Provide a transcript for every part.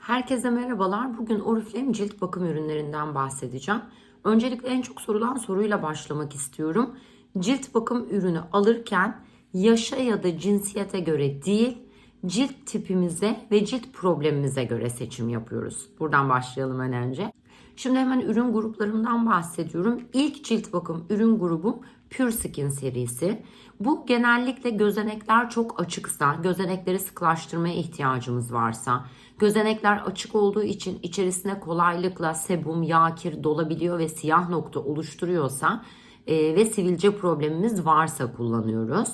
Herkese merhabalar. Bugün Oriflame cilt bakım ürünlerinden bahsedeceğim. Öncelikle en çok sorulan soruyla başlamak istiyorum. Cilt bakım ürünü alırken yaşa ya da cinsiyete göre değil, cilt tipimize ve cilt problemimize göre seçim yapıyoruz. Buradan başlayalım en önce. Şimdi hemen ürün gruplarımdan bahsediyorum. İlk cilt bakım ürün grubum Pure Skin serisi. Bu genellikle gözenekler çok açıksa, gözenekleri sıklaştırmaya ihtiyacımız varsa, gözenekler açık olduğu için içerisine kolaylıkla sebum, yağ, kir dolabiliyor ve siyah nokta oluşturuyorsa e, ve sivilce problemimiz varsa kullanıyoruz.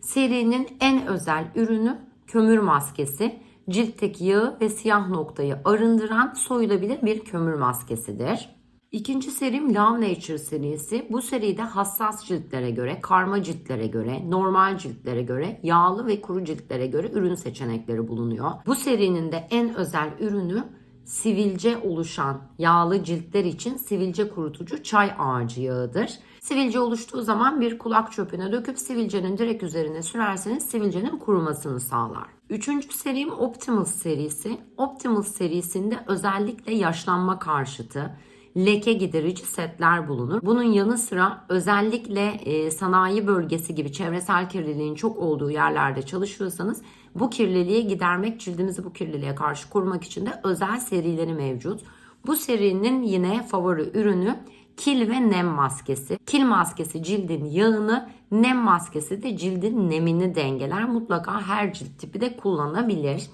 Serinin en özel ürünü kömür maskesi. Ciltteki yağı ve siyah noktayı arındıran soyulabilir bir kömür maskesidir. İkinci serim Love Nature serisi. Bu seride hassas ciltlere göre, karma ciltlere göre, normal ciltlere göre, yağlı ve kuru ciltlere göre ürün seçenekleri bulunuyor. Bu serinin de en özel ürünü sivilce oluşan yağlı ciltler için sivilce kurutucu çay ağacı yağıdır. Sivilce oluştuğu zaman bir kulak çöpüne döküp sivilcenin direkt üzerine sürerseniz sivilcenin kurumasını sağlar. Üçüncü serim Optimal serisi. Optimal serisinde özellikle yaşlanma karşıtı, leke giderici setler bulunur. Bunun yanı sıra özellikle e, sanayi bölgesi gibi çevresel kirliliğin çok olduğu yerlerde çalışıyorsanız bu kirliliği gidermek, cildimizi bu kirliliğe karşı korumak için de özel serileri mevcut. Bu serinin yine favori ürünü kil ve nem maskesi. Kil maskesi cildin yağını, nem maskesi de cildin nemini dengeler. Mutlaka her cilt tipi de kullanabilir.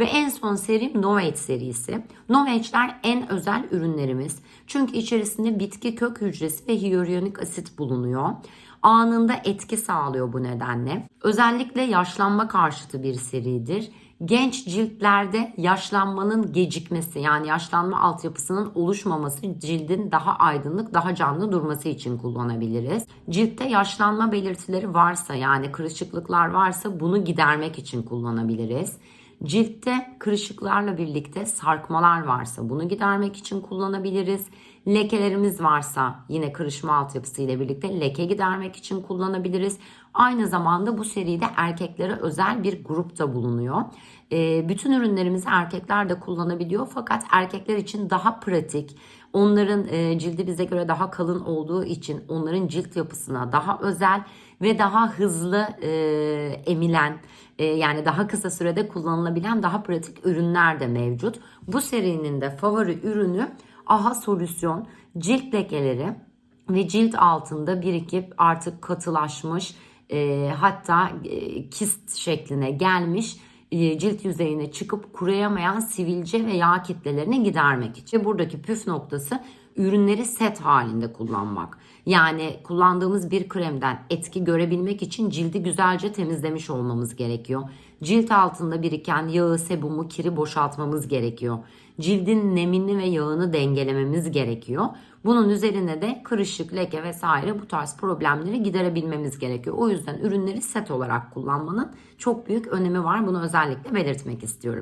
Ve en son serim Novage serisi. Novage'ler en özel ürünlerimiz. Çünkü içerisinde bitki kök hücresi ve hyaluronik asit bulunuyor. Anında etki sağlıyor bu nedenle. Özellikle yaşlanma karşıtı bir seridir. Genç ciltlerde yaşlanmanın gecikmesi yani yaşlanma altyapısının oluşmaması cildin daha aydınlık, daha canlı durması için kullanabiliriz. Ciltte yaşlanma belirtileri varsa yani kırışıklıklar varsa bunu gidermek için kullanabiliriz. Ciltte kırışıklarla birlikte sarkmalar varsa bunu gidermek için kullanabiliriz. Lekelerimiz varsa yine kırışma altyapısı ile birlikte leke gidermek için kullanabiliriz. Aynı zamanda bu seride erkeklere özel bir grup da bulunuyor. Ee, bütün ürünlerimizi erkekler de kullanabiliyor fakat erkekler için daha pratik, onların e, cildi bize göre daha kalın olduğu için onların cilt yapısına daha özel ve daha hızlı e, emilen e, yani daha kısa sürede kullanılabilen daha pratik ürünler de mevcut. Bu serinin de favori ürünü AHA solüsyon cilt lekeleri ve cilt altında birikip artık katılaşmış e, hatta e, kist şekline gelmiş e, cilt yüzeyine çıkıp kuruyamayan sivilce ve yağ kitlelerini gidermek için. Buradaki püf noktası ürünleri set halinde kullanmak. Yani kullandığımız bir kremden etki görebilmek için cildi güzelce temizlemiş olmamız gerekiyor. Cilt altında biriken yağı, sebumu, kiri boşaltmamız gerekiyor. Cildin nemini ve yağını dengelememiz gerekiyor. Bunun üzerine de kırışık, leke vesaire bu tarz problemleri giderebilmemiz gerekiyor. O yüzden ürünleri set olarak kullanmanın çok büyük önemi var. Bunu özellikle belirtmek istiyorum.